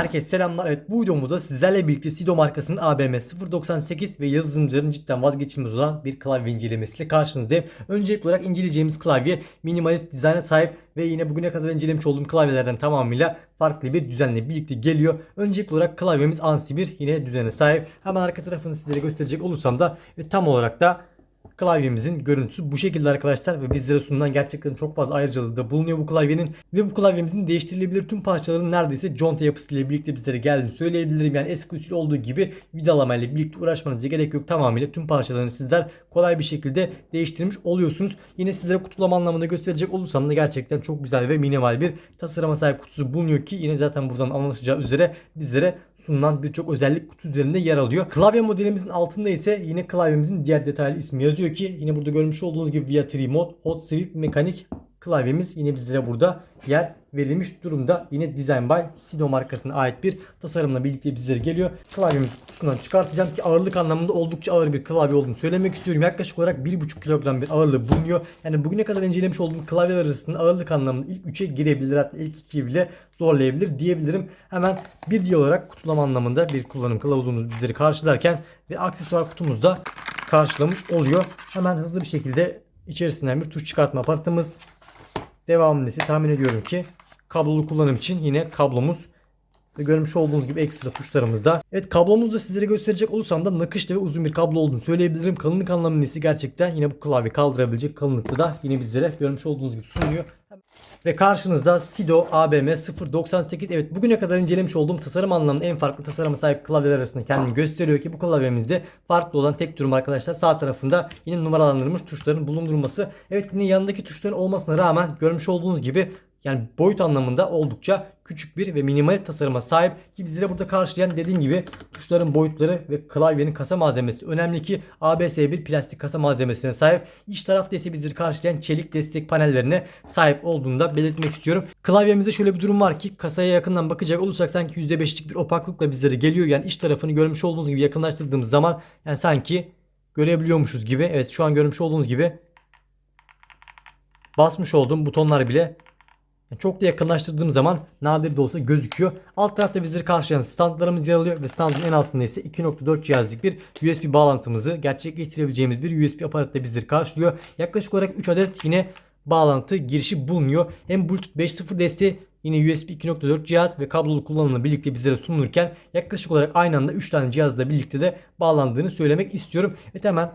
Herkese selamlar. Evet bu videomuzda sizlerle birlikte Sido markasının ABM 098 ve yazılımcıların cidden vazgeçilmez olan bir klavye incelemesiyle karşınızdayım. Öncelikli olarak inceleyeceğimiz klavye minimalist dizayna sahip ve yine bugüne kadar incelemiş olduğum klavyelerden tamamıyla farklı bir düzenle birlikte geliyor. Öncelikli olarak klavyemiz ANSI bir yine düzene sahip. Hemen arka tarafını sizlere gösterecek olursam da ve tam olarak da klavyemizin görüntüsü bu şekilde arkadaşlar ve bizlere sunulan gerçekten çok fazla ayrıcalığı da bulunuyor bu klavyenin ve bu klavyemizin değiştirilebilir tüm parçaların neredeyse conta yapısıyla birlikte bizlere geldiğini söyleyebilirim. Yani eski usul olduğu gibi vidalamayla birlikte uğraşmanıza gerek yok. Tamamıyla tüm parçalarını sizler kolay bir şekilde değiştirmiş oluyorsunuz. Yine sizlere kutulama anlamında gösterecek olursam da gerçekten çok güzel ve minimal bir tasarıma sahip kutusu bulunuyor ki yine zaten buradan anlaşılacağı üzere bizlere sunulan birçok özellik kutu üzerinde yer alıyor. Klavye modelimizin altında ise yine klavyemizin diğer detaylı ismi yazıyor ki yine burada görmüş olduğunuz gibi Via 3 Mod Hot Sweep mekanik klavyemiz yine bizlere burada yer verilmiş durumda. Yine Design by Sido markasına ait bir tasarımla birlikte bizlere geliyor. Klavyemizi kutusundan çıkartacağım ki ağırlık anlamında oldukça ağır bir klavye olduğunu söylemek istiyorum. Yaklaşık olarak 1,5 kilogram bir ağırlığı bulunuyor. Yani bugüne kadar incelemiş olduğum klavyeler arasında ağırlık anlamında ilk 3'e girebilir hatta ilk 2'yi bile zorlayabilir diyebilirim. Hemen bir diye olarak kutulama anlamında bir kullanım kılavuzumuz bizleri karşılarken ve aksesuar kutumuzda karşılamış oluyor. Hemen hızlı bir şekilde içerisinden bir tuş çıkartma aparatımız. Devamında ise tahmin ediyorum ki kablolu kullanım için yine kablomuz ve görmüş olduğunuz gibi ekstra tuşlarımızda. Evet kablomuzu da sizlere gösterecek olursam da nakışlı ve uzun bir kablo olduğunu söyleyebilirim. Kalınlık anlamında ise gerçekten yine bu klavye kaldırabilecek kalınlıkta da yine bizlere görmüş olduğunuz gibi sunuyor. Ve karşınızda Sido ABM 098. Evet bugüne kadar incelemiş olduğum tasarım anlamında en farklı tasarıma sahip klavyeler arasında kendini gösteriyor ki bu klavyemizde farklı olan tek durum arkadaşlar sağ tarafında yine numaralandırılmış tuşların bulundurulması. Evet yine yanındaki tuşların olmasına rağmen görmüş olduğunuz gibi yani boyut anlamında oldukça küçük bir ve minimal tasarıma sahip ki bizlere burada karşılayan dediğim gibi tuşların boyutları ve klavyenin kasa malzemesi önemli ki ABS bir plastik kasa malzemesine sahip. İç tarafta ise bizleri karşılayan çelik destek panellerine sahip olduğunu da belirtmek istiyorum. Klavyemizde şöyle bir durum var ki kasaya yakından bakacak olursak sanki %5'lik bir opaklıkla bizlere geliyor. Yani iç tarafını görmüş olduğunuz gibi yakınlaştırdığımız zaman yani sanki görebiliyormuşuz gibi. Evet şu an görmüş olduğunuz gibi basmış olduğum butonlar bile çok da yakınlaştırdığım zaman nadir de olsa gözüküyor. Alt tarafta bizleri karşılayan standlarımız yer alıyor ve standın en altında ise 2.4 cihazlık bir USB bağlantımızı gerçekleştirebileceğimiz bir USB aparat da bizleri karşılıyor. Yaklaşık olarak 3 adet yine bağlantı girişi bulunuyor. Hem Bluetooth 5.0 desteği yine USB 2.4 cihaz ve kablolu kullanımla birlikte bizlere sunulurken yaklaşık olarak aynı anda 3 tane cihazla birlikte de bağlandığını söylemek istiyorum. Evet hemen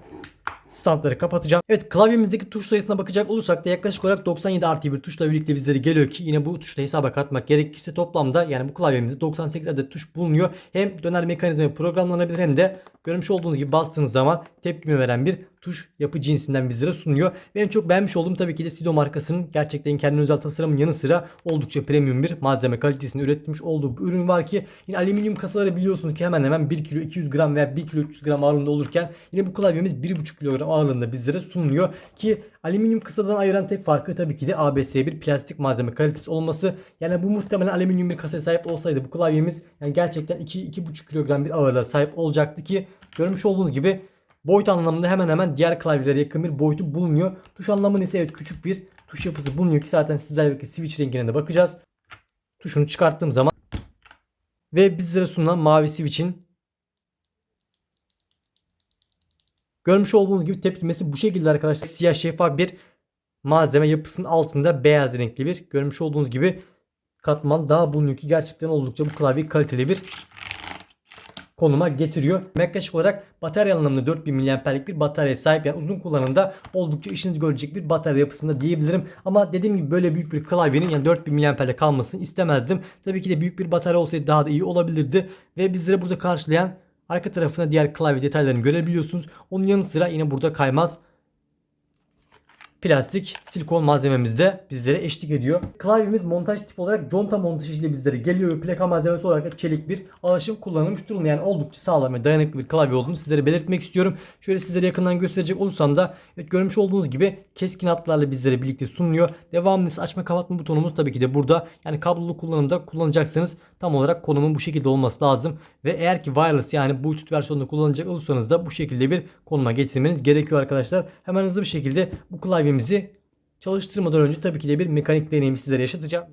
standları kapatacağım. Evet klavyemizdeki tuş sayısına bakacak olursak da yaklaşık olarak 97 artı bir tuşla birlikte bizlere geliyor ki yine bu tuşla hesaba katmak gerekirse toplamda yani bu klavyemizde 98 adet tuş bulunuyor. Hem döner mekanizma programlanabilir hem de görmüş olduğunuz gibi bastığınız zaman tepkime veren bir tuş yapı cinsinden bizlere sunuyor. En çok beğenmiş olduğum tabii ki de Sido markasının gerçekten kendine özel tasarımın yanı sıra oldukça premium bir malzeme kalitesini üretmiş olduğu bir ürün var ki yine alüminyum kasaları biliyorsunuz ki hemen hemen 1 kilo 200 gram veya 1 kilo 300 gram ağırlığında olurken yine bu klavyemiz 1,5 kilogram ağırlığında bizlere sunuluyor ki alüminyum kasadan ayıran tek farkı tabii ki de ABS bir plastik malzeme kalitesi olması. Yani bu muhtemelen alüminyum bir kasaya sahip olsaydı bu klavyemiz yani gerçekten 2-2,5 kilogram bir ağırlığa sahip olacaktı ki görmüş olduğunuz gibi Boyut anlamında hemen hemen diğer klavyelere yakın bir boyutu bulunuyor. Tuş anlamında ise evet küçük bir tuş yapısı bulunuyor ki zaten sizlerle switch rengine de bakacağız. Tuşunu çıkarttığım zaman ve bizlere sunulan mavi switch'in görmüş olduğunuz gibi tepkimesi bu şekilde arkadaşlar. Siyah şeffaf bir malzeme yapısının altında beyaz renkli bir görmüş olduğunuz gibi katman daha bulunuyor ki gerçekten oldukça bu klavye kaliteli bir konuma getiriyor. Yaklaşık olarak batarya anlamında 4000 mAh'lik bir bataryaya sahip. Yani uzun kullanımda oldukça işiniz görecek bir batarya yapısında diyebilirim. Ama dediğim gibi böyle büyük bir klavyenin yani 4000 mAh'le kalmasını istemezdim. Tabii ki de büyük bir batarya olsaydı daha da iyi olabilirdi. Ve bizlere burada karşılayan arka tarafına diğer klavye detaylarını görebiliyorsunuz. Onun yanı sıra yine burada kaymaz plastik silikon malzememiz de bizlere eşlik ediyor. Klavyemiz montaj tip olarak conta montajı ile bizlere geliyor ve plaka malzemesi olarak da çelik bir alaşım kullanılmış durumda. Yani oldukça sağlam ve dayanıklı bir klavye olduğunu sizlere belirtmek istiyorum. Şöyle sizlere yakından gösterecek olursam da evet görmüş olduğunuz gibi keskin hatlarla bizlere birlikte sunuluyor. Devamlı açma kapatma butonumuz tabii ki de burada. Yani kablolu kullanımda kullanacaksanız tam olarak konumun bu şekilde olması lazım. Ve eğer ki wireless yani Bluetooth versiyonunu kullanacak olursanız da bu şekilde bir konuma getirmeniz gerekiyor arkadaşlar. Hemen hızlı bir şekilde bu klavyemizi çalıştırmadan önce tabii ki de bir mekanik deneyimi sizlere yaşatacağım.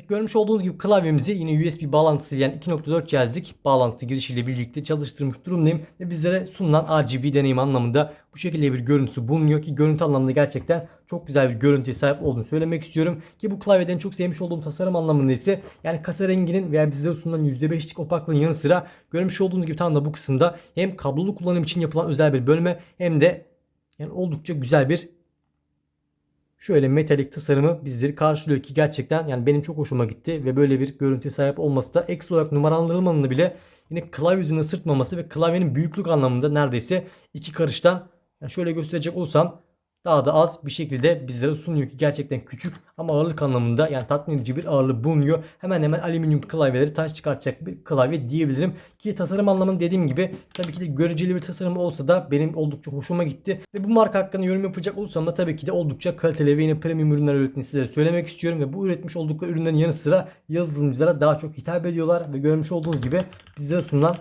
Görmüş olduğunuz gibi klavyemizi yine USB bağlantısı yani 2.4 cihazlık bağlantı girişiyle birlikte çalıştırmış durumdayım. Ve bizlere sunulan RGB deneyim anlamında bu şekilde bir görüntüsü bulunuyor ki görüntü anlamında gerçekten çok güzel bir görüntüye sahip olduğunu söylemek istiyorum. Ki bu klavyeden çok sevmiş olduğum tasarım anlamında ise yani kasa renginin veya bizlere sunulan %5'lik opaklığın yanı sıra görmüş olduğunuz gibi tam da bu kısımda hem kablolu kullanım için yapılan özel bir bölme hem de yani oldukça güzel bir şöyle metalik tasarımı bizleri karşılıyor ki gerçekten yani benim çok hoşuma gitti ve böyle bir görüntüye sahip olması da ekstra olarak numaralandırılmanın bile yine klavye yüzünü sırtmaması ve klavyenin büyüklük anlamında neredeyse iki karıştan yani şöyle gösterecek olsam daha da az bir şekilde bizlere sunuyor ki gerçekten küçük ama ağırlık anlamında yani tatmin edici bir ağırlığı bulunuyor. Hemen hemen alüminyum klavyeleri taş çıkartacak bir klavye diyebilirim. Ki tasarım anlamında dediğim gibi tabii ki de göreceli bir tasarım olsa da benim oldukça hoşuma gitti. Ve bu marka hakkında yorum yapacak olursam da tabii ki de oldukça kaliteli ve yine premium ürünler ürettiğini sizlere söylemek istiyorum. Ve bu üretmiş oldukları ürünlerin yanı sıra yazılımcılara daha çok hitap ediyorlar. Ve görmüş olduğunuz gibi bizlere sunulan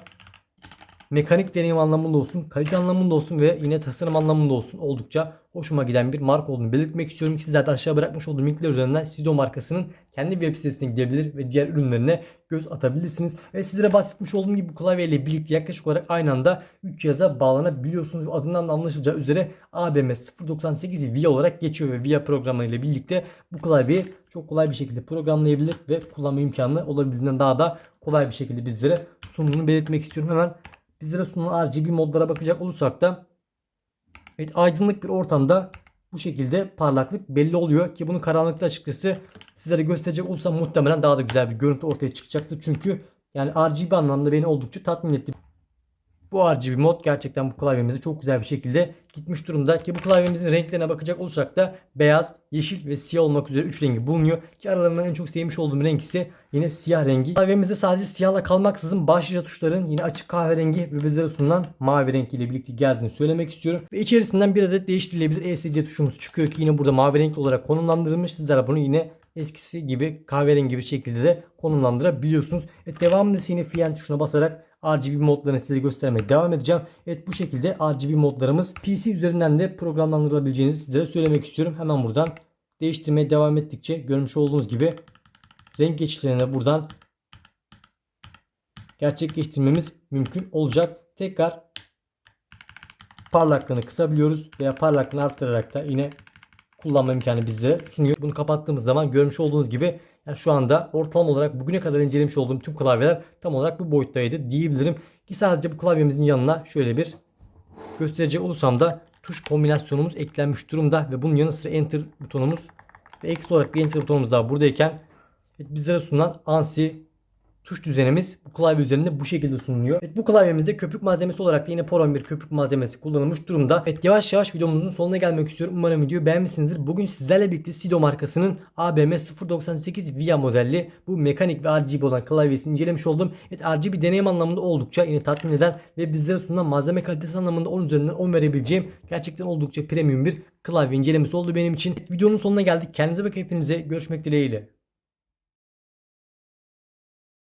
mekanik deneyim anlamında olsun, kalite anlamında olsun ve yine tasarım anlamında olsun oldukça hoşuma giden bir marka olduğunu belirtmek istiyorum ki sizler de aşağı bırakmış olduğum linkler üzerinden Sido markasının kendi web sitesine gidebilir ve diğer ürünlerine göz atabilirsiniz. Ve sizlere bahsetmiş olduğum gibi bu klavye ile birlikte yaklaşık olarak aynı anda 3 cihaza bağlanabiliyorsunuz. Adından da anlaşılacağı üzere ABM 098 VIA olarak geçiyor ve VIA programı ile birlikte bu klavyeyi çok kolay bir şekilde programlayabilir ve kullanma imkanı olabildiğinden daha da kolay bir şekilde bizlere sunumunu belirtmek istiyorum. Hemen bizlere sunulan RGB modlara bakacak olursak da evet, aydınlık bir ortamda bu şekilde parlaklık belli oluyor ki bunu karanlıkta açıkçası sizlere gösterecek olursam muhtemelen daha da güzel bir görüntü ortaya çıkacaktır. Çünkü yani RGB anlamda beni oldukça tatmin etti. Bu RGB mod gerçekten bu klavyemizde çok güzel bir şekilde gitmiş durumda ki bu klavyemizin renklerine bakacak olursak da beyaz, yeşil ve siyah olmak üzere 3 rengi bulunuyor ki aralarından en çok sevmiş olduğum renk ise yine siyah rengi. Klavyemizde sadece siyahla kalmaksızın başlıca tuşların yine açık kahverengi ve bizlere sunulan mavi renk ile birlikte geldiğini söylemek istiyorum. Ve içerisinden bir adet değiştirilebilir ESC tuşumuz çıkıyor ki yine burada mavi renk olarak konumlandırılmış. Sizler bunu yine eskisi gibi kahverengi bir şekilde de konumlandırabiliyorsunuz. Evet devamında yine Fiend tuşuna basarak RGB modlarını size göstermeye devam edeceğim. Evet bu şekilde RGB modlarımız PC üzerinden de programlandırılabileceğinizi sizlere söylemek istiyorum. Hemen buradan değiştirmeye devam ettikçe görmüş olduğunuz gibi renk geçişlerini buradan gerçekleştirmemiz mümkün olacak. Tekrar parlaklığını kısabiliyoruz veya parlaklığını arttırarak da yine kullanma imkanı bizlere sunuyor. Bunu kapattığımız zaman görmüş olduğunuz gibi yani şu anda ortalama olarak bugüne kadar incelemiş olduğum tüm klavyeler tam olarak bu boyuttaydı diyebilirim. Ki sadece bu klavyemizin yanına şöyle bir gösterecek olursam da tuş kombinasyonumuz eklenmiş durumda ve bunun yanı sıra enter butonumuz ve ekstra olarak bir enter butonumuz daha buradayken bizlere sunulan ANSI tuş düzenimiz bu klavye üzerinde bu şekilde sunuluyor. Evet, bu klavyemizde köpük malzemesi olarak da yine Poron bir köpük malzemesi kullanılmış durumda. Evet yavaş yavaş videomuzun sonuna gelmek istiyorum. Umarım videoyu beğenmişsinizdir. Bugün sizlerle birlikte Sido markasının ABM 098 VIA modelli bu mekanik ve RGB olan klavyesini incelemiş oldum. Evet RGB deneyim anlamında oldukça yine tatmin eden ve bizlere sunulan malzeme kalitesi anlamında 10 üzerinden 10 verebileceğim gerçekten oldukça premium bir klavye incelemesi oldu benim için. Videonun sonuna geldik. Kendinize bakın hepinize. Görüşmek dileğiyle.